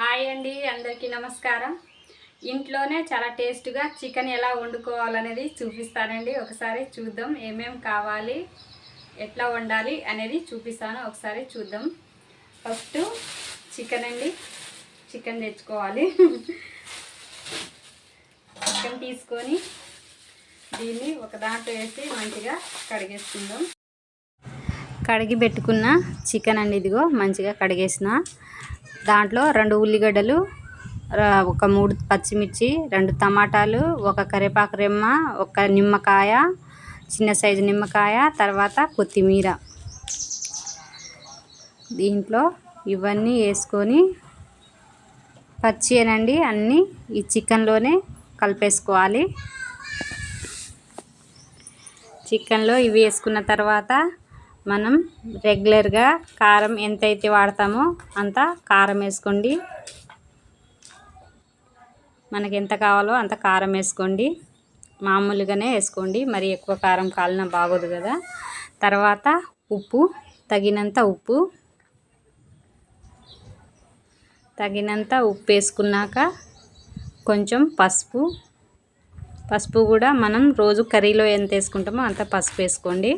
Hi అండి అందరికీ నమస్కారం. ఇంట్లోనే చాలా టేస్ట్గా చికెన్ ఎలా వండుకోవాలనేది చూపిస్తానండి. ఒకసారి చూద్దాం ఏమేం కావాలి ఎట్లా వండాలి అనేది చూపిస్తాను. ఒకసారి చూద్దాం. ఫస్ట్ చికెన్ అండి చికెన్ తెచ్చుకోవాలి. చికెన్ తీసుకొని దీన్ని ఒక దాంట్లో వేసి మంచిగా కడిగేసుకుందాం. కడిగి పెట్టుకున్న చికెన్ అండి ఇదిగో మంచిగా కడిగేసిన. దాంట్లో రెండు ఉల్లిగడ్డలు ఒక మూడు పచ్చిమిర్చి రెండు టమాటాలు ఒక కరివేపాకు రెమ్మ ఒక నిమ్మకాయ చిన్న సైజు నిమ్మకాయ తర్వాత కొత్తిమీర. దీంట్లో ఇవన్నీ వేసుకొని పచ్చియేనండి అన్నీ ఈ చికెన్లోనే కలిపేసుకోవాలి. చికెన్లో ఇవి వేసుకున్న తర్వాత మనం రెగ్యులర్గా కారం ఎంతైతే వాడతామో అంత కారం వేసుకోండి. మనకి ఎంత కావాలో అంత కారం వేసుకోండి. మామూలుగానే వేసుకోండి. మరి ఎక్కువ కారం కాలిన బాగోదు కదా. తర్వాత ఉప్పు తగినంత ఉప్పు. తగినంత ఉప్పు వేసుకున్నాక కొంచెం పసుపు. పసుపు కూడా మనం రోజు కర్రీలో ఎంత వేసుకుంటామో అంత పసుపు వేసుకోండి.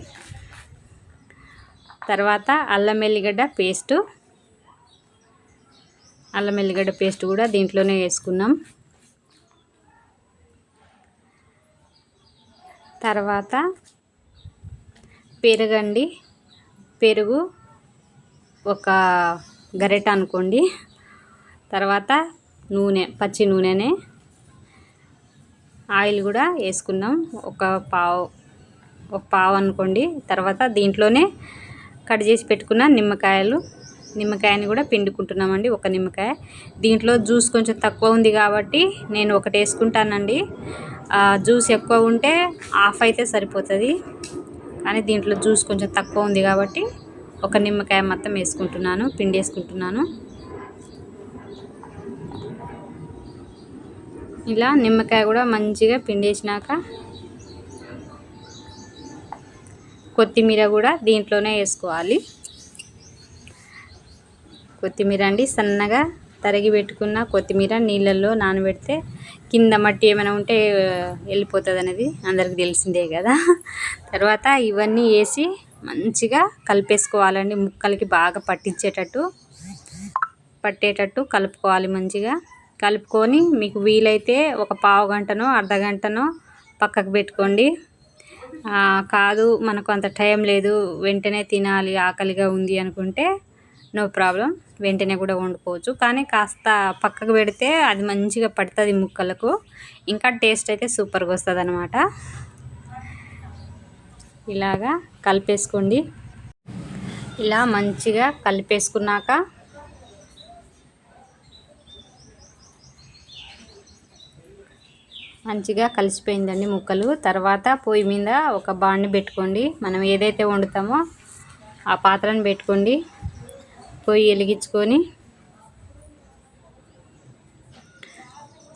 తర్వాత అల్లం వెల్లిగడ్డ పేస్టు. అల్లం వెల్లిగడ్డ పేస్ట్ కూడా దీంట్లోనే వేసుకున్నాం. తర్వాత పెరుగండి. పెరుగు ఒక గరిట అనుకోండి. తర్వాత నూనె పచ్చి నూనెనే. ఆయిల్ కూడా వేసుకున్నాం. ఒక పావు ఒక పావు అనుకోండి. తర్వాత దీంట్లోనే కట్ చేసి పెట్టుకున్న నిమ్మకాయలు నిమ్మకాయని కూడా పిండుకుంటున్నామండి ఒక నిమ్మకాయ. దీంట్లో జ్యూస్ కొంచెం తక్కువ ఉంది కాబట్టి నేను ఒకటి వేసుకుంటానండి. జ్యూస్ ఎక్కువ ఉంటే ఆఫ్ అయితే సరిపోతుంది. కానీ దీంట్లో జ్యూస్ కొంచెం తక్కువ ఉంది కాబట్టి ఒక నిమ్మకాయ మొత్తం వేసుకుంటున్నాను పిండి వేసుకుంటున్నాను ఇలా నిమ్మకాయ కూడా మంచిగా పిండేసినాక కొత్తిమీర కూడా దీంట్లోనే వేసుకోవాలి. కొత్తిమీర అండి సన్నగా తరిగి పెట్టుకున్న కొత్తిమీర నీళ్ళల్లో నానబెడితే కింద మట్టి ఏమైనా ఉంటే వెళ్ళిపోతుంది అనేది అందరికి తెలిసిందే కదా. తర్వాత ఇవన్నీ వేసి మంచిగా కలిపేసుకోవాలండి ముక్కలకి బాగా పట్టించేటట్టు పట్టేటట్టు కలుపుకోవాలి మంచిగా. కలుపుకొని మీకు వీలైతే ఒక పావు గంటనో అర్ధ గంటనో పక్కకు పెట్టుకోండి. కాదు మనకు అంత టైం లేదు వెంటనే తినాలి ఆకలిగా ఉంది అనుకుంటే నో ప్రాబ్లం వెంటనే కూడా వండుకోవచ్చు. కానీ కాస్త పక్కకు పెడితే అది మంచిగా పడుతుంది ముక్కలకు. ఇంకా టేస్ట్ అయితే సూపర్గా వస్తుంది అనమాట ఇలాగా కలిపేసుకోండి. ఇలా మంచిగా కలిపేసుకున్నాక మంచిగా కలిసిపోయిందండి ముక్కలు. తర్వాత పొయ్యి మీద ఒక బాండి పెట్టుకోండి. మనం ఏదైతే వండుతామో ఆ పాత్రను పెట్టుకోండి. పొయ్యి వెలిగించుకొని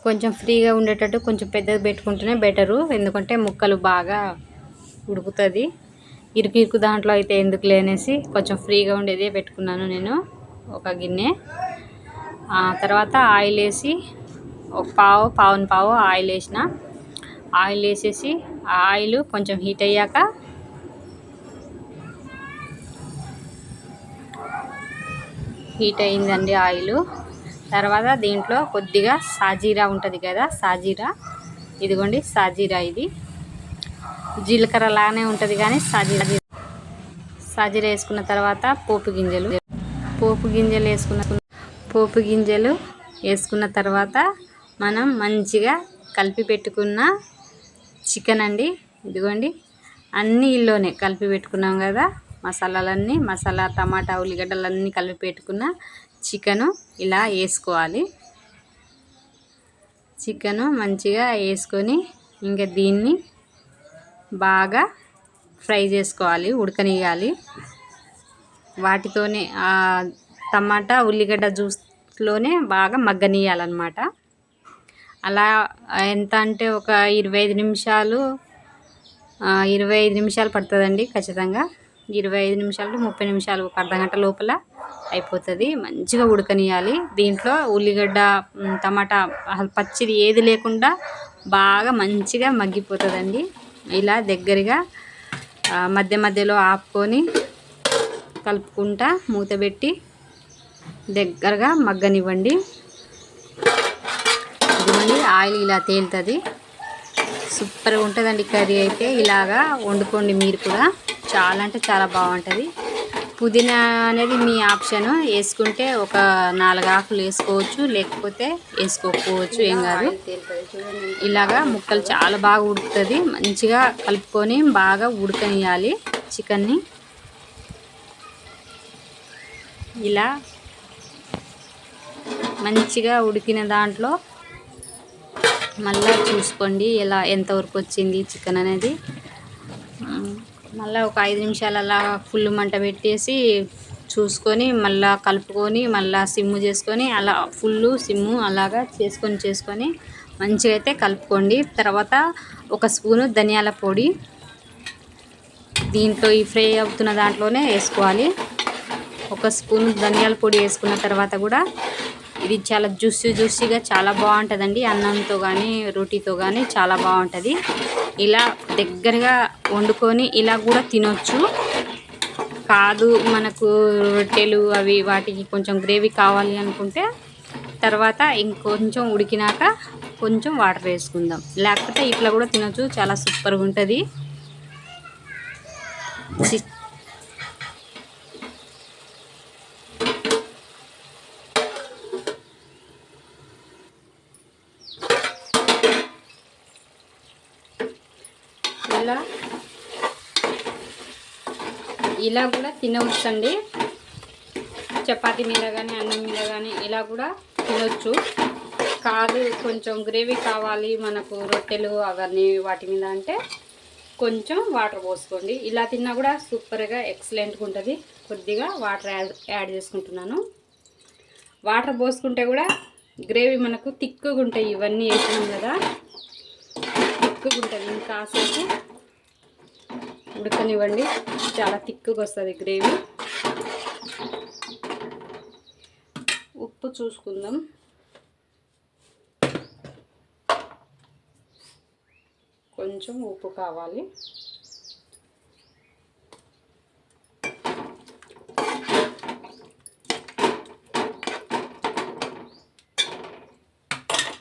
కొంచెం ఫ్రీగా ఉండేటట్టు కొంచెం పెద్దది పెట్టుకుంటేనే బెటరు. ఎందుకంటే ముక్కలు బాగా ఉడుకుతుంది. ఇరుకు ఇరుకు దాంట్లో అయితే ఎందుకు లేనేసి కొంచెం ఫ్రీగా ఉండేదే పెట్టుకున్నాను నేను ఒక గిన్నె. ఆ తర్వాత ఆయిల్ వేసి ఒక పావు పావుని పావు ఆయిల్ వేసిన. ఆయిల్ వేసేసి ఆ ఆయిల్ కొంచెం హీట్ అయ్యాక హీట్ అయిందండి ఆయిల్. తర్వాత దీంట్లో కొద్దిగా సాజీరా ఉంటుంది కదా సాజీరా. ఇదిగోండి సాజీరా ఇది. జీలకర్ర లాగానే ఉంటుంది కానీ సాజీరా. సాజీరా వేసుకున్న తర్వాత పోపు గింజలు. పోపు గింజలు వేసుకున్న పోపు గింజలు వేసుకున్న తర్వాత మనం మంచిగా కలిపి పెట్టుకున్న చికెన్ అండి. ఇదిగోండి. అన్నీ ఇల్లోనే కలిపి పెట్టుకున్నాం కదా. మసాలాలన్నీ మసాలా టమాటా ఉల్లిగడ్డలన్నీ కలిపి పెట్టుకున్న చికెను ఇలా వేసుకోవాలి. చికెను మంచిగా వేసుకొని ఇంకా దీన్ని బాగా ఫ్రై చేసుకోవాలి ఉడకనియాలి వాటితోనే టమాటా ఉల్లిగడ్డ జ్యూస్లోనే బాగా మగ్గనియాలన్నమాట అలా ఎంత అంటే ఒక ఇరవై ఐదు నిమిషాలు ఇరవై ఐదు నిమిషాలు పడుతుందండి ఖచ్చితంగా. ఇరవై ఐదు నిమిషాలు ముప్పై నిమిషాలు ఒక అర్ధ గంట లోపల అయిపోతుంది. మంచిగా ఉడకనియాలి దీంట్లో ఉల్లిగడ్డ టమాటా అసలు పచ్చిది ఏది లేకుండా బాగా మంచిగా మగ్గిపోతుందండి. ఇలా దగ్గరగా మధ్య మధ్యలో ఆపుకొని కలుపుకుంటా మూత పెట్టి దగ్గరగా మగ్గనివ్వండి. చూడండి ఆయిల్ ఇలా తేలుతుంది. సూపర్గా ఉంటుందండి కర్రీ అయితే. ఇలాగా వండుకోండి మీరు కూడా. చాలా అంటే చాలా బాగుంటుంది. పుదీనా అనేది మీ ఆప్షన్. వేసుకుంటే ఒక నాలుగు ఆకులు వేసుకోవచ్చు. లేకపోతే వేసుకోకపోవచ్చు. ఏం కాదు. ఇలాగా ముక్కలు చాలా బాగా ఉడుకుతుంది. మంచిగా కలుపుకొని బాగా ఉడకనియాలి చికెన్ని. ఇలా మంచిగా ఉడికిన దాంట్లో మళ్ళీ చూసుకోండి ఎలా ఎంతవరకు వచ్చింది చికెన్ అనేది. మళ్ళీ ఒక ఐదు నిమిషాలు అలా ఫుల్ మంట పెట్టేసి చూసుకొని మళ్ళీ కలుపుకొని మళ్ళీ సిమ్ము చేసుకొని అలా ఫుల్ సిమ్ము అలాగా చేసుకొని చేసుకొని మంచిగా అయితే కలుపుకోండి. తర్వాత ఒక స్పూను ధనియాల పొడి దీంట్లో ఈ ఫ్రై అవుతున్న దాంట్లోనే వేసుకోవాలి. ఒక స్పూన్ ధనియాల పొడి వేసుకున్న తర్వాత కూడా ఇది చాలా జ్యూసీ జ్యూసీగా చాలా బాగుంటుందండి. అన్నంతో కానీ రోటీతో కానీ చాలా బాగుంటుంది. ఇలా దగ్గరగా వండుకొని ఇలా కూడా తినొచ్చు. కాదు మనకు రొట్టెలు అవి వాటికి కొంచెం గ్రేవీ కావాలి అనుకుంటే తర్వాత ఇంకొంచెం ఉడికినాక కొంచెం వాటర్ వేసుకుందాం. లేకపోతే ఇట్లా కూడా తినొచ్చు. చాలా సూపర్గా ఉంటుంది ఇలా ఇలా కూడా తినవచ్చండి. చపాతి మీద కానీ అన్నం మీద కానీ ఇలా కూడా తినొచ్చు. కాదు కొంచెం గ్రేవీ కావాలి మనకు రొట్టెలు అవన్నీ వాటి మీద అంటే కొంచెం వాటర్ పోసుకోండి. ఇలా తిన్నా కూడా సూపర్గా ఎక్సలెంట్గా ఉంటుంది. కొద్దిగా వాటర్ యాడ్ యాడ్ చేసుకుంటున్నాను. వాటర్ పోసుకుంటే కూడా గ్రేవీ మనకు తిక్కుగా ఉంటాయి ఇవన్నీ వేసినాం కదా. తిక్కుగా ఉంటుంది ఇంకా కాసేపు ఉడకనివ్వండి. చాలా తిక్కుగా వస్తుంది గ్రేవీ. ఉప్పు చూసుకుందాం. కొంచెం ఉప్పు కావాలి.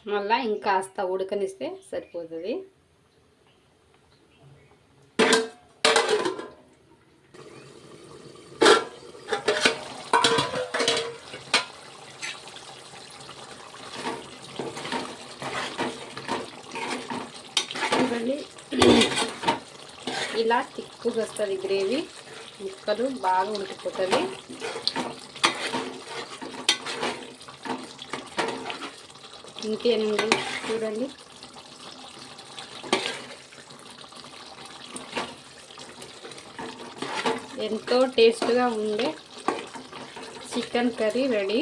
మళ్ళీ ఇంకాస్త ఉడకనిస్తే సరిపోతుంది. చూడండి. ఇలా తిక్కుగా వస్తుంది గ్రేవీ. ముక్కలు బాగా ఉడికిపోతుంది. ఇంతేనండి చూడండి. ఎంతో టేస్ట్గా ఉండే చికెన్ కర్రీ రెడీ.